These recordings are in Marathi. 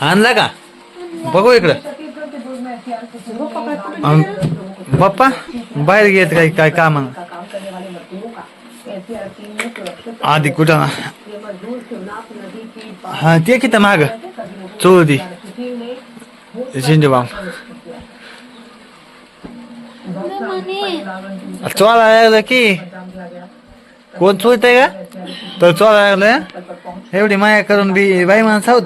आणला का? बघू इकडं. बाप्पा बाहेर गेत काय काय काम. आधी कुठं हा ते किती माग? चोळदी झेंडूबाम चोळा लागलं की? कोण चोळत आहे का? तर चोळा लागलं एवढी माया करून बी बाई माणसं आहोत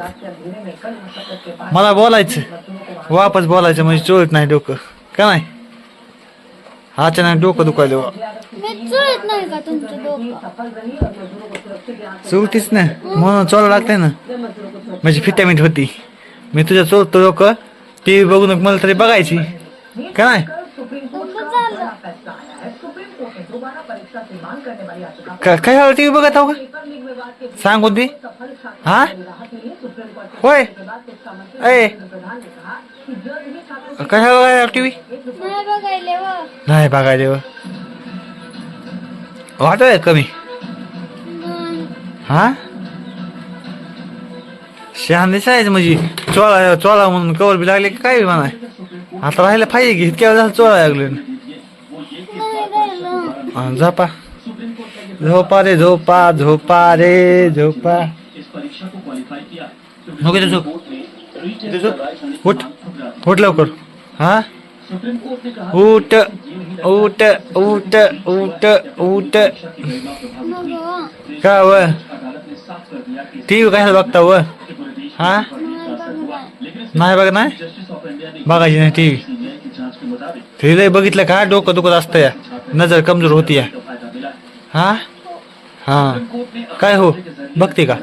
मला बोलायचं. वापस बोलायचं म्हणजे चोळत नाही डोकं. का नाही? अचानक डोकं दुखायलं डोकं? चोळतीच ना. म्हणून चोळा लागतंय ना. म्हणजे फिटॅमिन होती. मी तुझ्या चोळतो डोकं. टी व्ही बघून मला तरी बघायची. का नाही? काय टी व्ही बघत आहो का? सांगून ती हा? होय. ए. काय झालं टी व्ही नाही बघायले व नाही बघायला व. वाटोय कमी? हा? शहाण दिसायचं म्हणजे चोळा चोळा म्हणून कवर बी लागले की काय बी म्हणाय. आता राहिलं पाहिजे की इतक्या वेळ चोळा लागले. झोपा झोपा रे झोपा झोपा रे झोपा नको इथं झोप उठ उठ लवकर। हा? उठ उठ उठ उठ उठ। का व टी व्ही काय बघता व हा? नाही बघणार बघ नाही बघायची नाही टी व्ही ते लय बघितलं का डोकं दुखत असतं या नज़र कमज़ोर होती या हा? हा. काय हो? बघते का?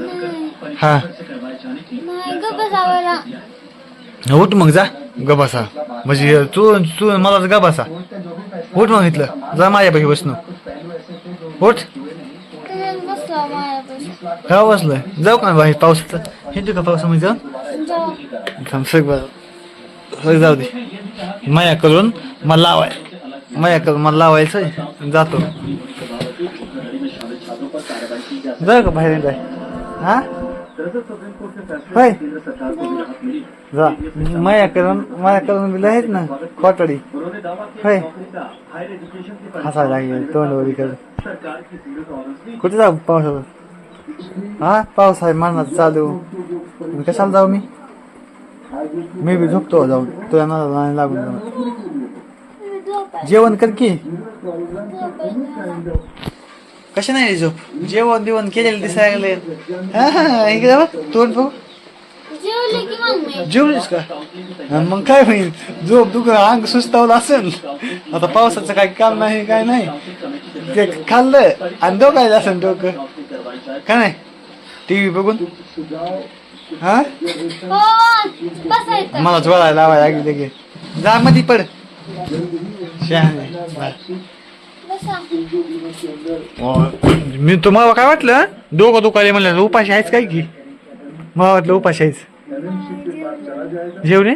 हा. उठ मग जा. गबासा म्हणजे तू तू मला गबासा उठ मग इथलं. जा माझ्यापैकी बसणं. उठ. बसला माझ्यापाशी? का बसलोय. जाऊ का बाहेर पावसाचं हिंदू का पावसामध्ये जाऊन सग जाऊ दे. माया करून मला लावाय. माया करून मला लावायचं जातो. जाऊ का बाहेर काय हा? होय. जा. माया करण माया करण बिल आहेत ना कोटडी होय. हसायला लागेल तोंडवरी करून कुठे जाऊ पावसाचं? हा? पाऊस आहे मरणाचं चालू. कशाला जाऊ मी? मी बी झोपतो जाऊन. तुला नादाला नाही लागून जाऊ जेवण कर की. कशा नाही झोप? जेवण बिवण केलेलं दिसायला लागले हा इकडे बघ तोंड बघ. जेवलीस का? मग काय होईल? झोप दुख अंग सुस्तावलं असेल. आता पावसाचं काही काम नाही काय नाही. ते खाल्लं आणि डोकायचं असेल डोकं. का नाही? टीव्ही बघून? हा? हो मला जोडायला लावायला लागली लगे जा मध्ये पड. बसा मी तुम्हाला काय वाटलं डोकं दुखाले म्हणलं उपाशी आहेच काय की? मला वाटलं उपाशी आहेच जेवणे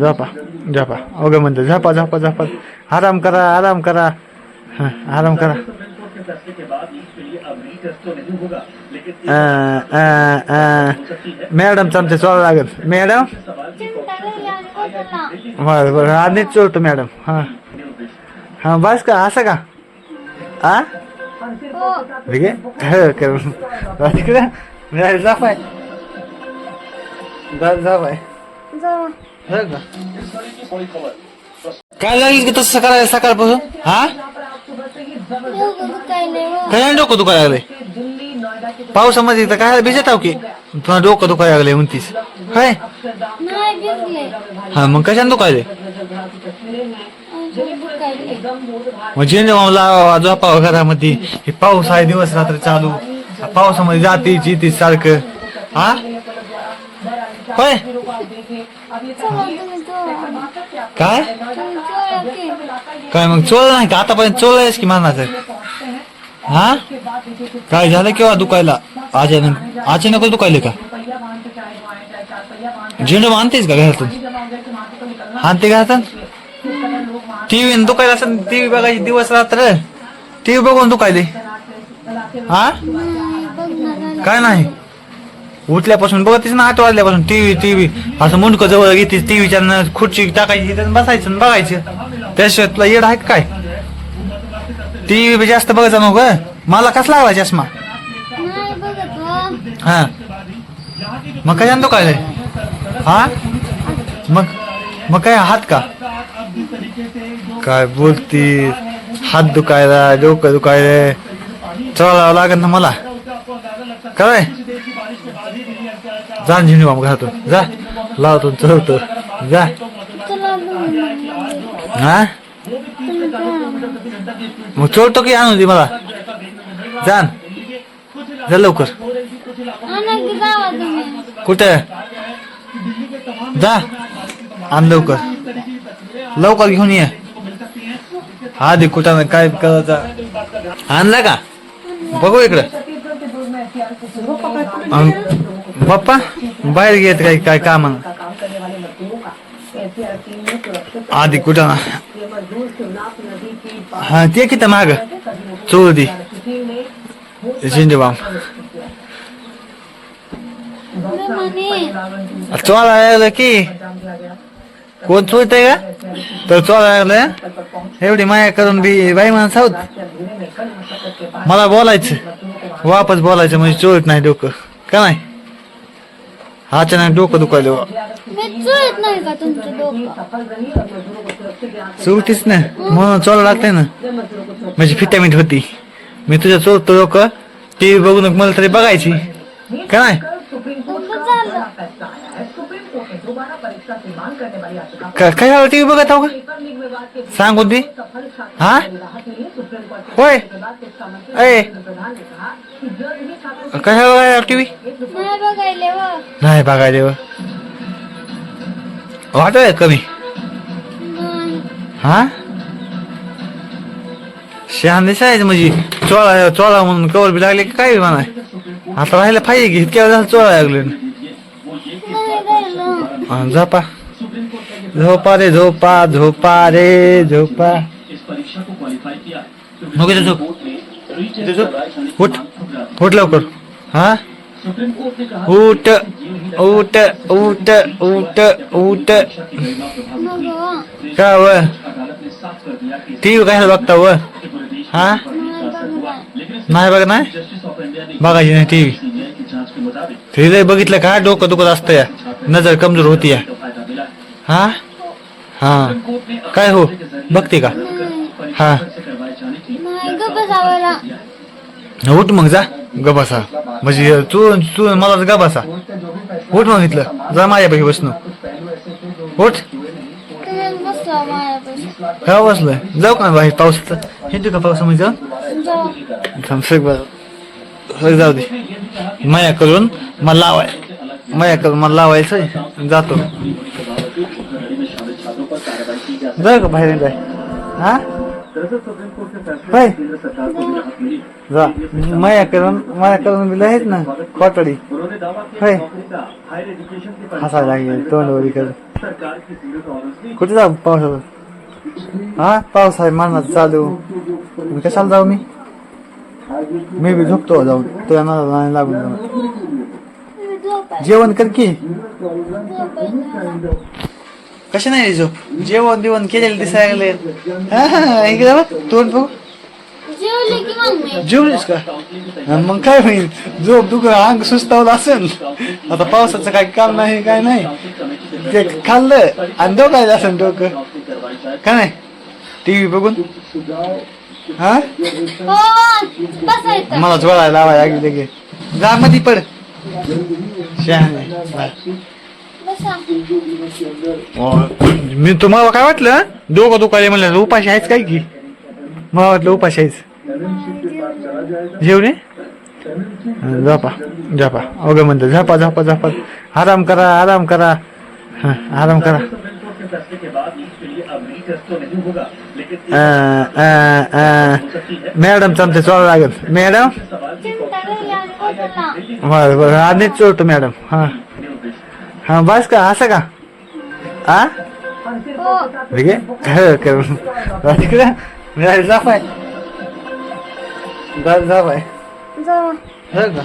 झोपा झोपा. अगं म्हणतो झोपा झोपा झोपा. आराम करा आराम करा. हा, आराम करा. मॅडमचं आमच्या चोळा लागेल. मॅडम? बरं बरं. आधीच चोळतो मॅडम. हां. हां बस का असं का? आ? हो. ठीक आहे? हो तिकडे जापाय जापाय जाऊ हो का? काय लागेल की तसं करायला सकाळपासून? हा? काय डोकं दुखायला लागलंय. पावसामध्ये तर काय भिजत आहो की? तुला डोकं दुखायला लागलंय म्हणतीस. काय हा मग कशाने दुखायले आमच्याकडे दुखायले मग झेंडू मामला झोपावं घरामध्ये हे पाऊस आहे दिवस रात्र चालू. पावसामध्ये जाते जिते सारखं. हा होय? काय? काय मग चोळ नाही का? आतापर्यंत आहेस की मानाचं? हा काय झालं केव्हा दुखायला? अचानक अचानकच दुखायले का? झेंडू आणतेस का घरातून? आणते घरातून टीव्ही दुखायला असं टीव्ही बघायची दिवस रात्र. टीव्ही बघून दुखायले. हा? काय नाही. उठल्यापासून बघतीस ना आठ वाजल्यापासून टीव्ही टीव्ही असं मुंडकं जवळ घेतीस टीव्हीच्या खुर्ची टाकायची बसायचं बघायचं. त्याशिवाय तुला येड आहे का काय? टीव्ही जास्त बघायचा नको मला कसला लागला चष्मा? हा. मग काय जाणतो काय हा? मग मग काय हात का? काय बोलती? हात दुखायला डोकं दुखायला. चलावं लागेल ना मला. काय? जा झिंडू बाबा घरातून. जा. लावतो चढवतो जा. हा? मग चोरतो की आणू दे मला. जान जा लवकर. कुठे? जा. आण लवकर. लवकर घेऊन ये. हा दे कुठं काय करायचं? आणला का? बघू इकडं. बाप्पा बाहेर गेत काय काय काम आधी कुठं हा ते किती माग? चोर दी शिंदे बाम लागलं की? कोण चोरत आहे का? तर चोरा लागलं एवढी माया करून बी बाई माणसं आहोत. मला बोलायचं. वापस बोलायचं म्हणजे चोरत नाही डोकं. का नाही? अचानक डोकं दुखायलं मी चुळत नाही का तुमचं डोकं? चोरतीच ना? म्हणून चोरा लागतंय ना? म्हणजे फिटॅमिन होती. मी तुझ्या चोरतो डोकं. टी व्ही बघून मला तरी बघायची. का नाही? काय झालं टीव्ही बघत आहो का सांगून दे हा? होय. अय काय झालं टीव्ही? नाही बघायले व. नाही बघायला वाटोय कमी? नाही. हा? शहाण दिसायचं म्हणजे चोळा चोळा म्हणून कवर बी लागले की काय बी म्हणाय. आता राहिलं पाहिजे की इतक्या वेळ चोळा लागले. झोपा. झोपा रे झोपा झोपा रे झोपा. नको झोप. झोप. उठ. उठ लवकर. हा? उठ उठ उठ उठ उठ. का व? टीव्ही काय बघता व? हा? नाही बघ नाही? बघायची नाही टीव्ही ते लय बघितलं का? डोकं दुखत असतं या. नजर कमजोर होती या हा? हा. काय हो? बघते का? हा. उठ मग जा. गबासा म्हणजे तू तू मला गबासा उठ मग इथलं. जा माझ्यापैकी बसणं. उठ. तुम्ही बसवा माझ्यापाशी का बसलोय? जाऊ का बाहेर? पाऊस येतो का पावसामध्ये जाऊन? जाऊ दे. माया करून मला लावाय. माया मला लावायचं जातो. जाऊ का बाहेर जाय. हा? होय. जा. माया करून माया बिल आहेत ना खोटडी होय. हसा लागेल तोंडवरी कर कुठे जाऊ पावसाचं? हा? पाऊस आहे मानात चालू. कशाला जाऊ मी? मी बी झोपतो जाऊन. तुझ्या नादाला नाही लागून जाऊ जेवण कर की. कशा नाही झोप? जेवण बिवण केलेलं दिसायला लागले हा, हा, इकडे बघ तोंड बघ. जेवले की मग मी? जेवलीस का? हा, मग काय होईल? झोप दुख अंग सुस्तावलं असेल. आता पावसाचं काय काम नाही काय नाही. ते खाल्लं आणि डोकायचं असेल डोकं. का नाही? टीव्ही बघून? हा? हो मला जोडायला लावाय लागली लगे जा मध्ये पड मी तुम्हाला काय वाटलं? दोघं दुकाले म्हणलं उपाशी आहेच काय की? मला वाटलं उपाशी आहेच जेवणे? झापा झापा अगं म्हणतं झापा झापा झापा आराम करा आराम करा. हा, आराम करा. मॅडम चमचे चोळा लागत मॅडम? बरं बरं. आधीच चोळतो मॅडम. हा. हा बस का? असं का? आ? हो ठीक आहे करून तिकडे मिळाली जाप आहे जाप आहे जाऊ हो का?